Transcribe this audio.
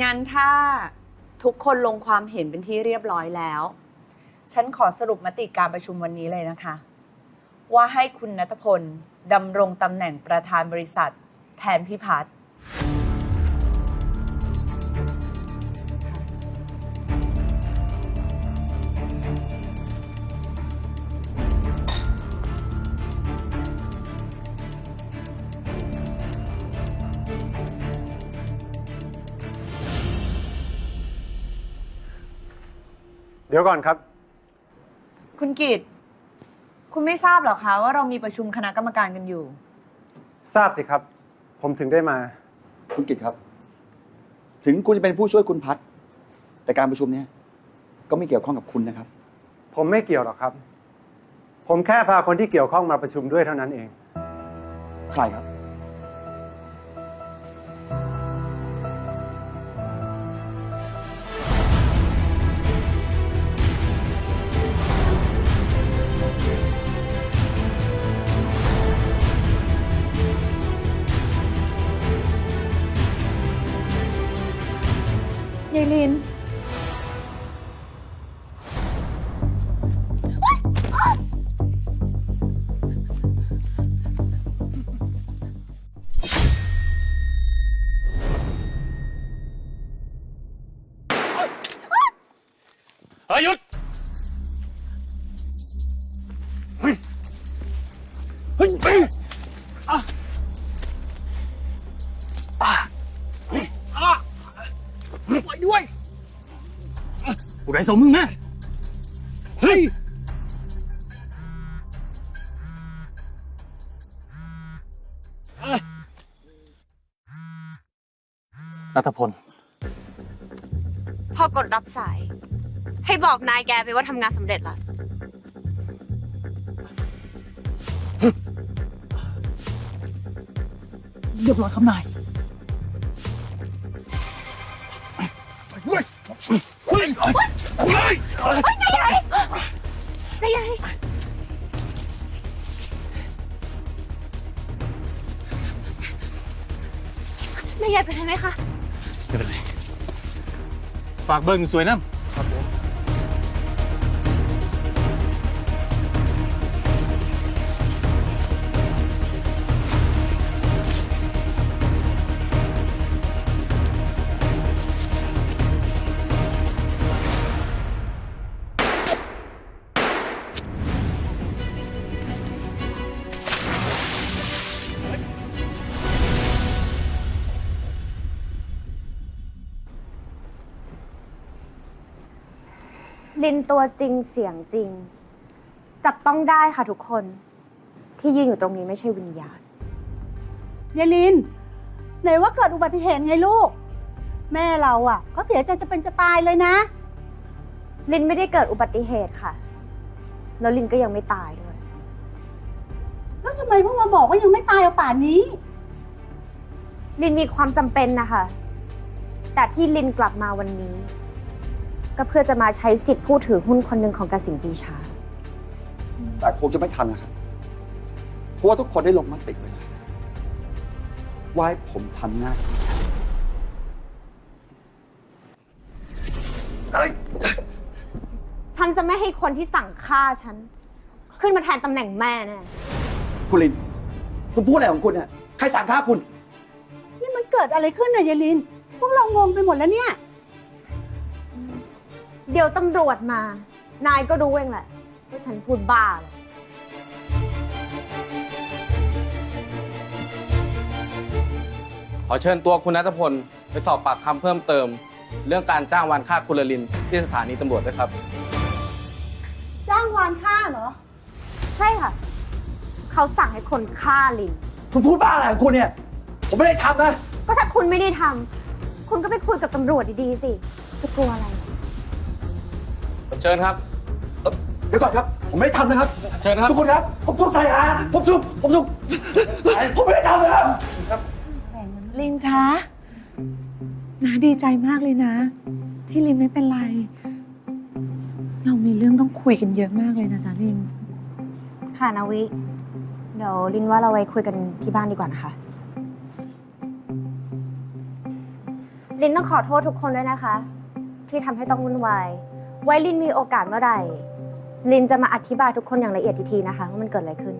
งั้นถ้าทุกคนลงความเห็นเป็นที่เรียบร้อยแล้ว ฉันขอสรุปมติการประชุมวันนี้เลยนะคะ ว่าให้คุณนัทพลดำรงตำแหน่งประธานบริษัท แทนพิพัฒน์ เดี๋ยวก่อนครับ คุณกิตคุณไม่ทราบเหรอคะว่าเรามีประชุมคณะกรรมการกันอยู่ ทราบสิครับ ผมถึงได้มา คุณกิตครับ ถึงคุณจะเป็นผู้ช่วยคุณพัฒน์แต่การประชุมเนี้ยก็ไม่เกี่ยวข้องกับคุณนะครับ ผมไม่เกี่ยวหรอกครับ ผมแค่พาคนที่เกี่ยวข้องมาประชุมด้วยเท่านั้นเอง ใครครับ ยายลิน เฮ้ยหยุดเฮ้ยเฮ้ยเฮ้ยอะ ได้สมมึงแน่เฮ้ยนัทพล พอกดรับสาย ให้บอกนายแกไปว่าทำงานสำเร็จแล้วเรียบร้อยครับนายเฮ้ยเฮ้ย เฮ้ยใหญ่นายใหญ่นายใหญ่เป็นไงไหมคะ ไม่เป็นไร ฝากเบิ้งสวยน้ำ ลินตัวจริงเสียงจริง จับต้องได้ค่ะทุกคนที่ยืนอยู่ตรงนี้ไม่ใช่วิญญาณยายลิน ไหนว่าเกิดอุบัติเหตุไงลูก แม่เราอะเขาเสียใจจะเป็นจะตายเลยนะ ลินไม่ได้เกิดอุบัติเหตุค่ะ แล้วลินก็ยังไม่ตายด้วย แล้วทำไมเพิ่งมาบอกว่ายังไม่ตายเอาป่านนี้ ลินมีความจำเป็นนะคะ แต่ที่ลินกลับมาวันนี้ ก็เพื่อจะมาใช้สิทธิ์ผู้ถือหุ้นคนหนึ่งของกสินปีชา แต่คงจะไม่ทันนะครับ เพราะว่าทุกคนได้ลงมติไปแล้วว่าให้ผมทำหน้าที่แทนเอ้ยฉันจะไม่ให้คนที่สั่งฆ่าฉัน ขึ้นมาแทนตำแหน่งแม่แน่ คุณลิน คุณพูดอะไรของคุณเนี่ยใครสั่งฆ่าคุณ นี่มันเกิดอะไรขึ้นน่ะยายลิน พวกเรางงไปหมดแล้วเนี่ย เดี๋ยวตำรวจมา นายก็รู้เองแหละว่าฉันพูดบ้าเลยขอเชิญตัวคุณนัทพล ไปสอบปากคำเพิ่มเติม เรื่องการจ้างวานฆ่าคุณลลินที่สถานีตำรวจด้วยครับ จ้างวานฆ่าเหรอ ใช่ค่ะ เขาสั่งให้คนฆ่าลิน คุณพูดบ้าอะไรของคุณเนี่ย ผมไม่ได้ทำนะ ก็ถ้าคุณไม่ได้ทำ คุณก็ไปคุยกับตำรวจดีๆสิ จะกลัวอะไร เชิญครับ เอ่อเดี๋ยวก่อนครับ ผมไม่ได้ทำนะครับ เชิญครับ ทุกคนครับ ผมทุกใส่อาผมทุกผมทุกผมไม่ได้ทำนะครับ ลินช้านาดีใจมากเลยนะ ที่ลินไม่เป็นไร เรามีเรื่องต้องคุยกันเยอะมากเลยนะจ๊ะลิน ค่ะนาวิ เดี๋ยวลินว่าเราไว้คุยกันที่บ้านดีกว่านะคะ ลินต้องขอโทษทุกคนด้วยนะคะ ที่ทำให้ต้องวุ่นวาย ไว้ลินมีโอกาสเมื่อไหร่ ลินจะมาอธิบายทุกคนอย่างละเอียดทีๆนะคะว่ามันเกิดอะไรขึ้น